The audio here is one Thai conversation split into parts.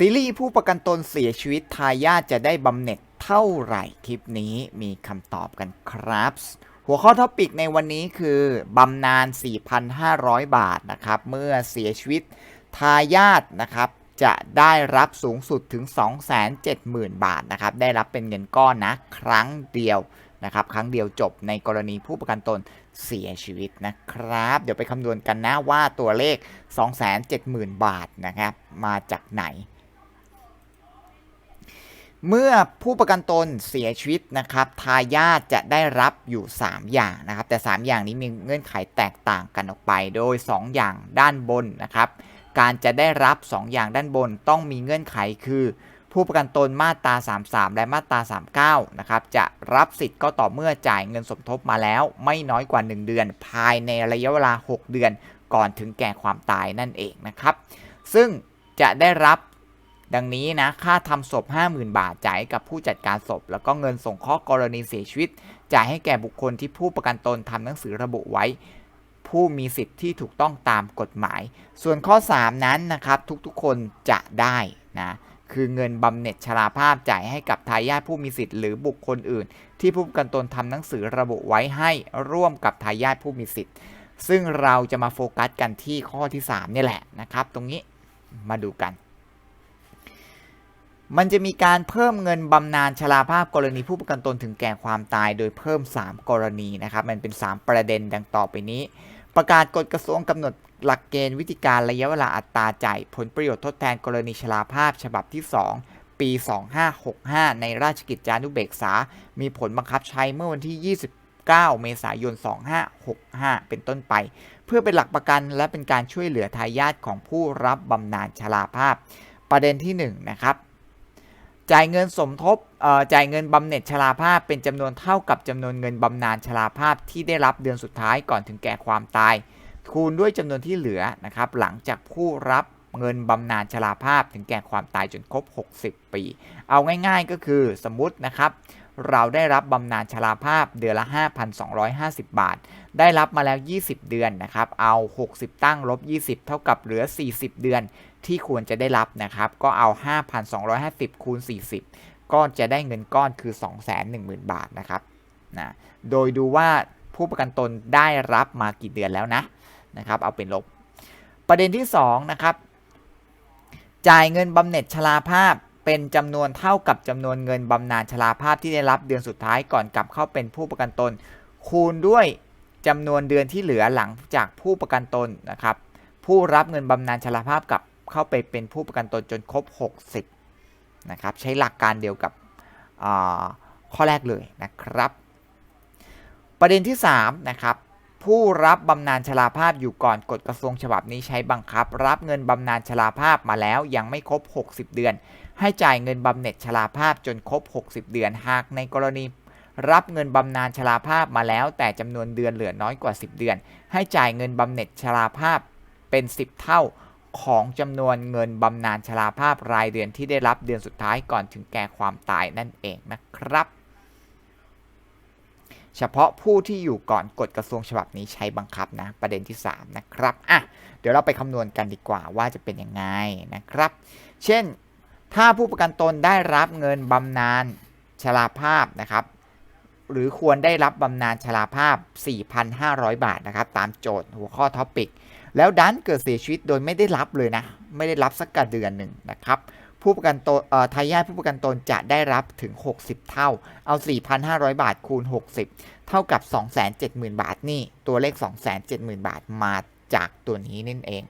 ซีรีส์ผู้ประกันตนเสียชีวิตทายาทจะได้บำเหน็จเท่าไหร่คลิปนี้มีคำตอบกันครับ หัวข้อท็อปิกในวันนี้คือบำนาญ 4,500 บาทนะครับ เมื่อเสียชีวิตทายาทนะครับจะได้รับสูงสุดถึง 270,000 บาทนะครับ ได้รับเป็นเงินก้อนนะ ครั้งเดียวนะครับ ครั้งเดียวจบในกรณีผู้ประกันตนเสียชีวิตนะครับ เดี๋ยวไปคำนวณกันนะว่าตัวเลข 270,000 บาทนะครับ มาจากไหน เมื่อผู้ประกันตนเสียชีวิตนะครับทายาทจะได้รับอยู่ 3 อย่างนะครับ แต่ 3 อย่างนี้มีเงื่อนไขแตกต่างกันออกไป โดย 2 อย่างด้านบนนะครับ การจะได้รับ 2 อย่างด้านบนต้องมีเงื่อนไขคือ ผู้ประกันตนมาตรา 33 และมาตรา 39 นะครับ จะรับสิทธิ์ก็ต่อเมื่อจ่ายเงินสมทบมาแล้ว ไม่น้อยกว่า 1 เดือน ภายในระยะเวลา 6 เดือน ก่อนถึงแก่ความตายนั่นเองนะครับ ซึ่งจะได้รับ ดังนี้นะค่าทำศพ 50,000 บาทจ่ายกับผู้จัดการศพ แล้วก็เงินส่งเคราะห์กรณีเสียชีวิต จ่ายให้แก่บุคคลที่ผู้ประกันตนทำหนังสือระบุไว้ ผู้มีสิทธิ์ที่ถูกต้องตามกฎหมาย ส่วนข้อ 3 นั้นนะครับทุกๆคนจะได้นะคือเงินบำเหน็จชราภาพจ่ายให้กับทายาทผู้มีสิทธิ์หรือบุคคลอื่น ที่ผู้ประกันตนทำหนังสือระบุไว้ให้ร่วมกับทายาทผู้มีสิทธิ์ ซึ่งเราจะมาโฟกัสกันที่ข้อที่ 3 นี่แหละนะครับ ตรงนี้มาดูกัน มันจะมีการเพิ่มเงินบำนาญชราภาพกรณีผู้ประกันตนถึงแก่ความตายโดยเพิ่ม 3 กรณีนะครับ มันเป็น 3 ประเด็นดังต่อไปนี้ ประกาศกฎกระทรวงกำหนดหลักเกณฑ์วิธีการระยะเวลาอัตราจ่ายผลประโยชน์ทดแทนกรณีชราภาพฉบับที่ 2 ปี 2565 ในราชกิจจานุเบกษา มีผลบังคับใช้เมื่อวันที่ 29 เมษายน 2565 เป็นต้นไป เพื่อเป็นหลักประกันและเป็นการช่วยเหลือทายาทของผู้รับบำนาญชราภาพ ประเด็นที่1นะครับ จ่ายเงินสมทบจ่ายเงินบำเหน็จชราภาพเป็นจำนวนเท่ากับจำนวนเงินบำนาญชราภาพที่ได้รับเดือนสุดท้ายก่อนถึงแก่ความตาย คูณด้วยจำนวนที่เหลือนะครับหลังจากผู้รับเงินบำนาญชราภาพถึงแก่ความตายจนครบ 60 ปี เอาง่ายๆก็คือสมมุตินะครับ เราได้รับบำนาญชราภาพเดือนละ 5,250 บาท ได้รับมาแล้ว 20 เดือนนะครับ เอา 60 ตั้งลบ 20 เท่ากับเหลือ 40 เดือนที่ควรจะได้รับนะครับ ก็เอา 5,250 คูณ 40 ก็จะได้เงินก้อนคือ 210,000 บาทนะครับนะโดยดูว่าผู้ประกันตนได้รับมากี่เดือนแล้วนะนะครับ เอาเป็นลบ ประเด็นที่ 2 นะครับ จ่ายเงินบำเหน็จชราภาพเป็นจำนวนเท่ากับจำนวนเงินบำนาญชราภาพที่ได้รับเดือนสุดท้ายก่อนกลับเข้าเป็นผู้ประกันตน คูณด้วย จำนวนเดือนที่เหลือหลังจากผู้ประกันตนนะครับ ผู้รับเงินบำนาญชราภาพกับเข้าไปเป็นผู้ประกันตนจนครบ 60นะครับ ใช้หลักการเดียวกับข้อแรกเลยนะครับ ประเด็นที่3นะครับผู้รับบำนาญชราภาพอยู่ก่อนกฎกระทรวงฉบับนี้ใช้บังคับ รับเงินบำนาญชราภาพมาแล้วยังไม่ครบ 60 เดือน ให้จ่ายเงินบำเหน็จชราภาพจนครบ 60 เดือน หากในกรณี รับเงินบำนาญชราภาพมาแล้วแต่จำนวนเดือนเหลือน้อยกว่า 10 เดือน ให้จ่ายเงินบำเหน็จชราภาพเป็น 10 เท่าของจำนวนเงินบำนาญชราภาพรายเดือนที่ได้รับเดือนสุดท้ายก่อนถึงแก่ความตายนั่นเองนะครับ เฉพาะผู้ที่อยู่ก่อนกฎกระทรวงฉบับนี้ใช้บังคับนะประเด็นที่ 3 นะครับอะเดี๋ยวเราไปคำนวณกันดีกว่าว่าจะเป็นยังไงนะครับ เช่น ถ้าผู้ประกันตนได้รับเงินบำนาญชราภาพนะครับ หรือควรได้รับบำนาญชราภาพ 4,500 บาทนะครับ ตามโจทย์หัวข้อท็อปิก แล้วดันเกิดเสียชีวิตโดยไม่ได้รับเลยนะ ไม่ได้รับสักกระเดือนหนึ่งนะครับ ผู้ประกันตนทายาทผู้ประกันตนจะได้รับถึง 60 เท่า เอา 4,500 บาทคูณ 60 เท่ากับ 270,000 บาทนี่ ตัวเลข 270,000 บาทมาจากตัวนี้นั่นเอง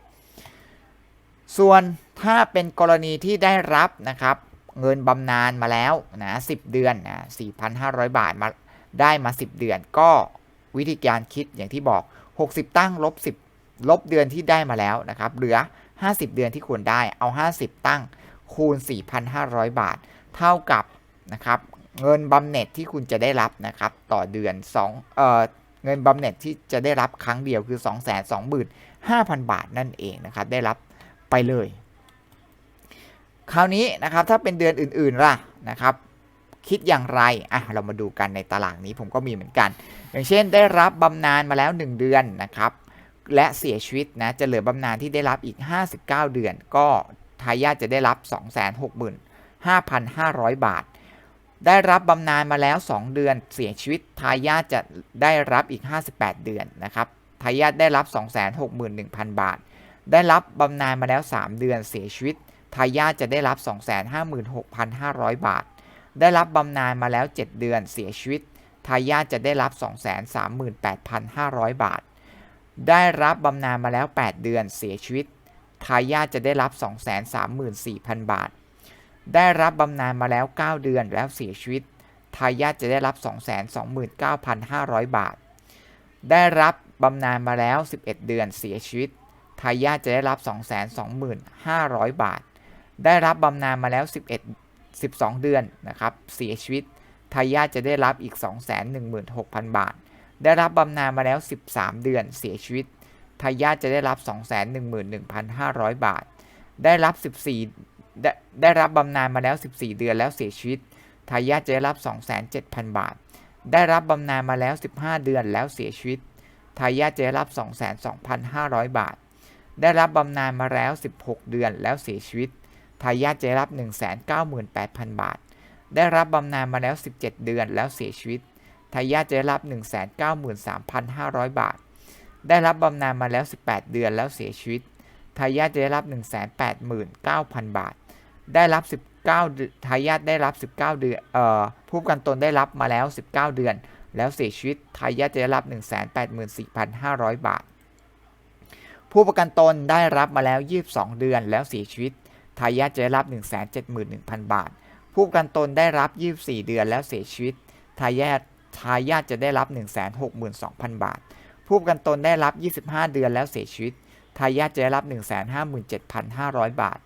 ส่วนถ้าเป็นกรณีที่ได้รับนะครับเงินบำนาญมาแล้วนะ10 เดือนนะ4,500 บาทมา ได้มา 10 เดือน ก็วิธีการคิดอย่างที่บอก 60 ตั้งลบ10 ลบเดือนที่ได้มาแล้วนะครับ เหลือ 50 เดือนที่ควรได้เอา 50 ตั้งคูณ 4,500 บาท เท่ากับนะครับเงินบำเหน็จที่คุณจะได้รับนะครับต่อเดือน2เอ่อเงินบำเหน็จที่จะได้รับครั้งเดียวคือ 225,000 บาทนั่นเองนะครับได้รับไปเลย คราวนี้นะครับถ้าเป็นเดือนอื่นๆล่ะนะครับ คิดอย่างไรอะเรามาดูกันในตารางนี้ผมก็มีเหมือนกัน อย่างเช่นได้รับบำนาญมาแล้ว 1 เดือนนะครับ และเสียชีวิตนะจะเหลือบำนาญที่ได้รับอีก 59 เดือน ก็ทายาทจะได้รับ 265,500 บาท ได้รับบำนาญมาแล้ว 2 เดือน เสียชีวิตทายาทจะได้รับอีก 58 เดือนนะครับทายาทได้รับ 261,000 บาท ได้รับบำนาญมาแล้ว 3 เดือน เสียชีวิตทายาทจะได้รับ 256,500 บาท ได้รับบำนาญมาแล้ว 7 เดือนเสียชีวิต ทายาทจะได้รับ 238,500 บาท ได้รับบำนาญมาแล้ว 8 เดือนเสียชีวิต ทายาทจะได้รับ 234,000 บาท ได้รับบำนาญมาแล้ว 9 เดือนแล้วเสียชีวิต ทายาทจะได้รับ 229,500 บาท ได้รับบำนาญมาแล้ว 11 เดือนเสียชีวิต ทายาทจะได้รับ 225,000 บาท ได้รับบำนาญมาแล้ว 11 12 เดือนนะครับเสียชีวิตทายาทจะได้รับอีก 216,000 บาท ได้รับบำนาญมาแล้ว 13 เดือนเสียชีวิตทายาทจะได้รับ 211,500 บาท ได้รับ 14 ได้ได้รับบำนาญมาแล้ว 14 เดือนแล้วเสียชีวิตทายาทจะได้รับ 207,000 บาท ได้รับบำนาญมาแล้ว 15 เดือนแล้วเสียชีวิตทายาทจะได้รับ22,500 บาท ได้รับบำนาญมาแล้ว 16 เดือนแล้วเสียชีวิต ทายาทจะได้รับ 198,000 บาท ได้รับบำนาญมาแล้ว 17 เดือนแล้วเสียชีวิตทายาทจะได้รับ 193,500 บาท ได้รับบำนาญมาแล้ว 18 เดือนแล้วเสียชีวิตทายาทจะได้รับ 189,000 บาท ได้รับ 19เดือนทายาทได้รับ 19 เดือนเอ่อผู้ประกันตนได้รับมาแล้ว 19 เดือน แล้วเสียชีวิตทายาทจะได้รับ 184,500 บาท ผู้ประกันตนได้รับมาแล้ว 22 เดือนแล้วเสียชีวิต ทายาทจะได้รับ 171,000 บาท ผู้ประกันตนได้รับ 24 เดือนแล้วเสียชีวิต ทายาททายาทจะได้รับ 162,000 บาท ผู้ประกันตนได้รับ 25 เดือนแล้วเสียชีวิต ทายาทจะได้รับ 157,500 บาท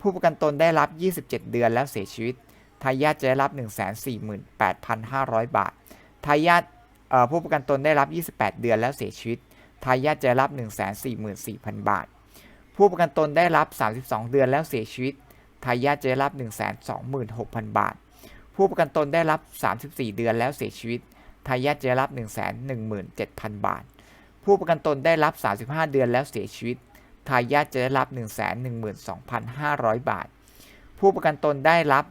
ผู้ประกันตนได้รับ 27 เดือนแล้วเสียชีวิต ทายาทจะได้รับ 148,500 บาท ทายาทผู้ประกันตนได้รับ 28 เดือนแล้วเสียชีวิต ทายาทจะได้รับ 144,000 บาท ผู้ประกันตนได้รับ 32 เดือนแล้วเสียชีวิตทายาทจะได้รับ 126,000 บาท ผู้ประกันตนได้รับ 34 เดือนแล้วเสียชีวิตทายาทจะได้รับ 117,000 บาท ผู้ประกันตนได้รับ 35 เดือนแล้วเสียชีวิตทายาทจะได้รับ 112,500 บาท ผู้ประกันตนได้รับ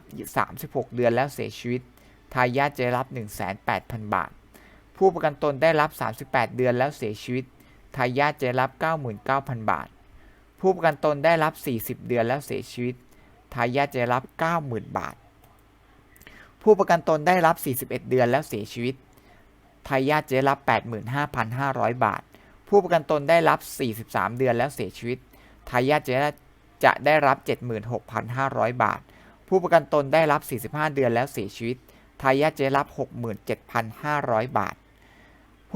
36 เดือนแล้วเสียชีวิตทายาทจะได้รับ 108,000 บาท ผู้ประกันตนได้รับ 38 เดือนแล้วเสียชีวิตทายาทจะได้รับ 99,000 บาท ผู้ประกันตนได้รับ 40 เดือนแล้วเสียชีวิต ทายาทจะได้รับ 90,000 บาท ผู้ประกันตนได้รับ 41 เดือนแล้วเสียชีวิต ทายาทจะได้รับ 85,500 บาท ผู้ประกันตนได้รับ 43 เดือนแล้วเสียชีวิต ทายาทจะได้จะได้รับ 76,500 บาท ผู้ประกันตนได้รับ 45 เดือนแล้วเสียชีวิต ทายาทจะได้รับ 67,500 บาท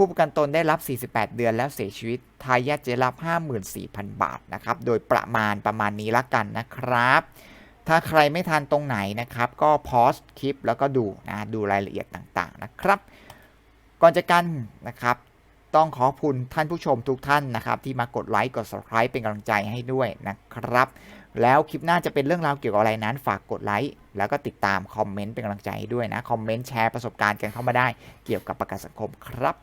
ผู้ประกันตนได้รับ 48 เดือนแล้วเสียชีวิตทายาทจะรับ 54,000 บาทนะครับ โดยประมาณประมาณนี้ละกันนะครับ ถ้าใครไม่ทันตรงไหนนะครับ ก็พอสคลิปแล้วก็ดูนะดูรายละเอียดต่างๆนะครับ ก่อนจะกันนะครับ ต้องขอบคุณท่านผู้ชมทุกท่านนะครับ ที่มากดไลค์กด subscribe เป็นกำลังใจให้ด้วยนะครับ แล้วคลิปหน้าจะเป็นเรื่องราวเกี่ยวกับอะไรนั้น ฝากกดไลค์แล้วก็ติดตามคอมเมนต์เป็นกำลังใจให้ด้วยนะคอมเมนต์แชร์ประสบการณ์กันเข้ามาได้เกี่ยวกับประกันสังคมครับ